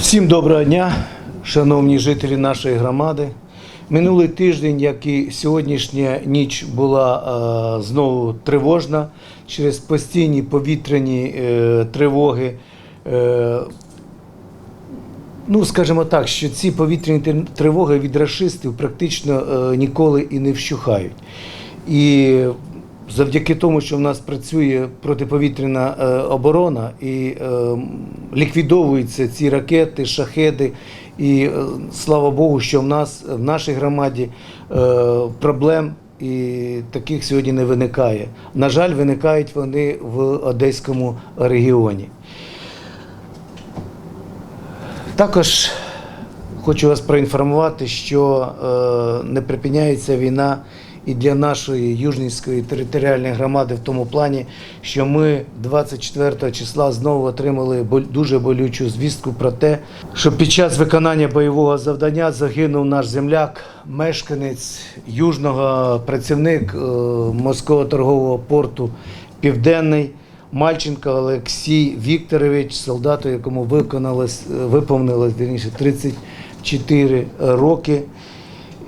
Всім доброго дня, шановні жителі нашої громади. Минулий тиждень, як і сьогоднішня ніч, була е, знову тривожна через постійні повітряні е, тривоги. Е, ну, скажімо так, що ці повітряні тривоги від рашистів практично е, ніколи і не вщухають. І завдяки тому, що в нас працює протиповітряна е, оборона і е, ліквідовуються ці ракети, шахеди. І е, слава Богу, що в нас в нашій громаді проблем і таких сьогодні не виникає. На жаль, виникають вони в Одеському регіоні. Також хочу вас проінформувати, що не припиняється війна і для нашої Южнівської територіальної громади в тому плані, що ми 24 числа знову отримали дуже болючу звістку про те, що під час виконання бойового завдання загинув наш земляк, мешканець южного працівник е, морського торгового порту Південний. Мальченко Олексій Вікторович, солдату, якому виконалось, виповнилось вірніше 34 роки.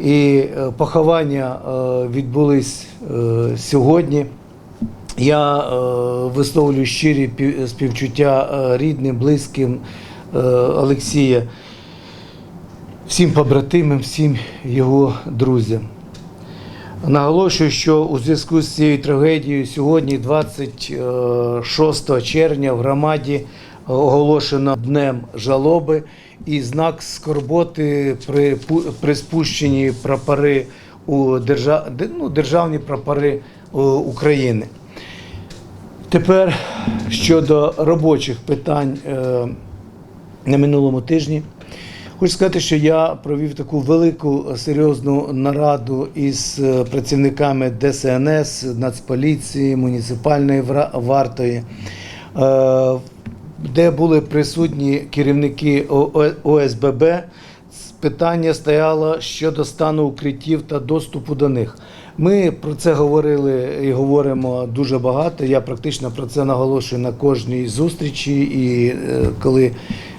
І е, поховання е, відбулись е, сьогодні. Я висловлюю щирі пів- співчуття рідним, близьким Олексія, всім побратимам, всім його друзям. Наголошую, що у зв'язку з цією трагедією сьогодні, 26 червня, в громаді оголошено днем жалоби і знак скорботи при, пу- при спущенні прапори у держав, ну, державні прапори е, України. Тепер щодо робочих питань е, на минулому тижні. Хочу сказати, що я провів таку велику серйозну нараду із е, працівниками ДСНС, Нацполіції, муніципальної вартої, де були присутні керівники ОСББ. Питання стояло щодо стану укриттів та доступу до них. Ми про це говорили і говоримо дуже багато. Я практично про це наголошую на кожній зустрічі і е, коли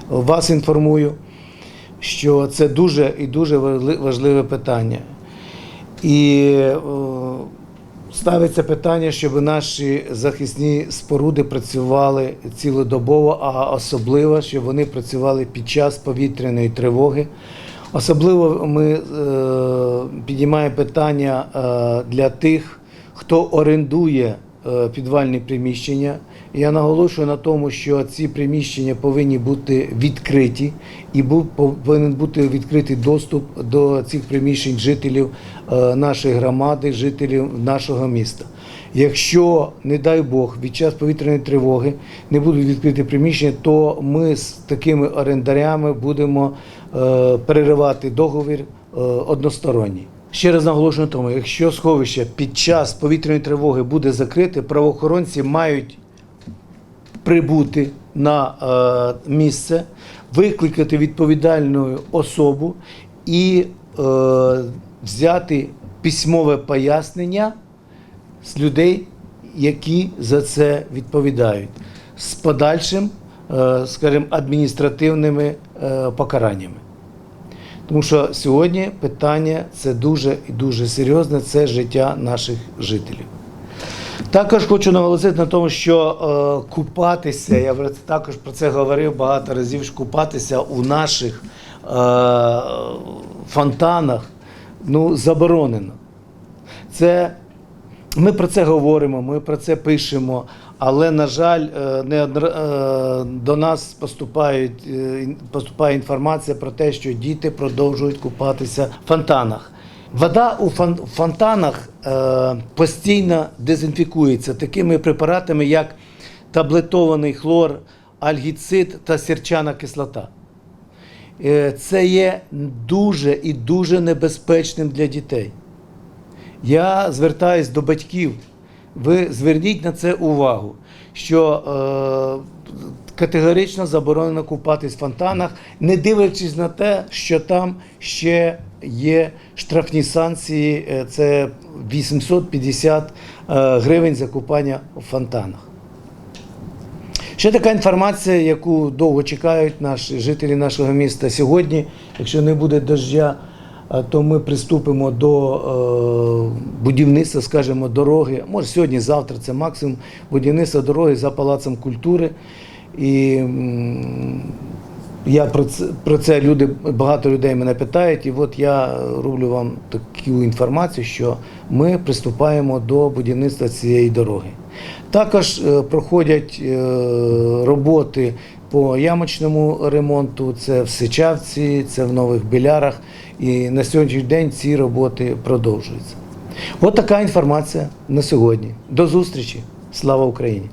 вас інформую що це дуже і дуже важливе питання. І е, ставиться питання, щоб наші захисні споруди працювали цілодобово, а особливо, щоб вони працювали під час повітряної тривоги. Особливо ми е, підіймаємо питання е, для тих, хто орендує е, підвальні приміщення. Я наголошую на тому, що ці приміщення повинні бути відкриті і бу- повинен бути відкритий доступ до цих приміщень жителів е, нашої громади, жителів нашого міста. Якщо, не дай Бог, від час повітряної тривоги не будуть відкриті приміщення, то ми з такими орендарями будемо е, переривати договір е, односторонній. Ще раз наголошую на тому, якщо сховище під час повітряної тривоги буде закрите, правоохоронці мають прибути на е, місце, викликати відповідальну особу і е, взяти письмове пояснення з людей, які за це відповідають, з подальшим, е, скажімо, адміністративними покараннями. Тому що сьогодні питання це дуже і дуже серйозне, це життя наших жителів. Також хочу наголосити на тому, що е, купатися, я також про це говорив багато разів, що купатися у наших е, фонтанах ну, заборонено. Це ми про це говоримо, ми про це пишемо, але, на жаль, е, не е, до нас поступають, е, поступає інформація про те, що діти продовжують купатися в фонтанах. Вода у фонтанах е, постійно дезінфікується такими препаратами, як таблетований хлор, альгіцид та сірчана кислота. Е, Це є дуже і дуже небезпечним для дітей. Я звертаюсь до батьків. Ви зверніть на це увагу, що е, категорично заборонено купатись в фонтанах, не дивлячись на те, що там ще є штрафні санкції, е, це 850 е, гривень за купання в фонтанах. Ще така інформація, яку довго чекають наші жителі нашого міста сьогодні. Якщо не буде дождя, то ми приступимо до е, будівництва, скажімо, дороги. Може сьогодні, завтра це максимум будівництва дороги за палацем культури. І я про це, про це люди, багато людей мене питають, і от я роблю вам таку інформацію, що ми приступаємо до будівництва цієї дороги. Також е, проходять е, роботи по ямочному ремонту, це в Сичавці, це в Нових Білярах. І на сьогоднішній день ці роботи продовжуються. От така інформація на сьогодні. До зустрічі. Слава Україні!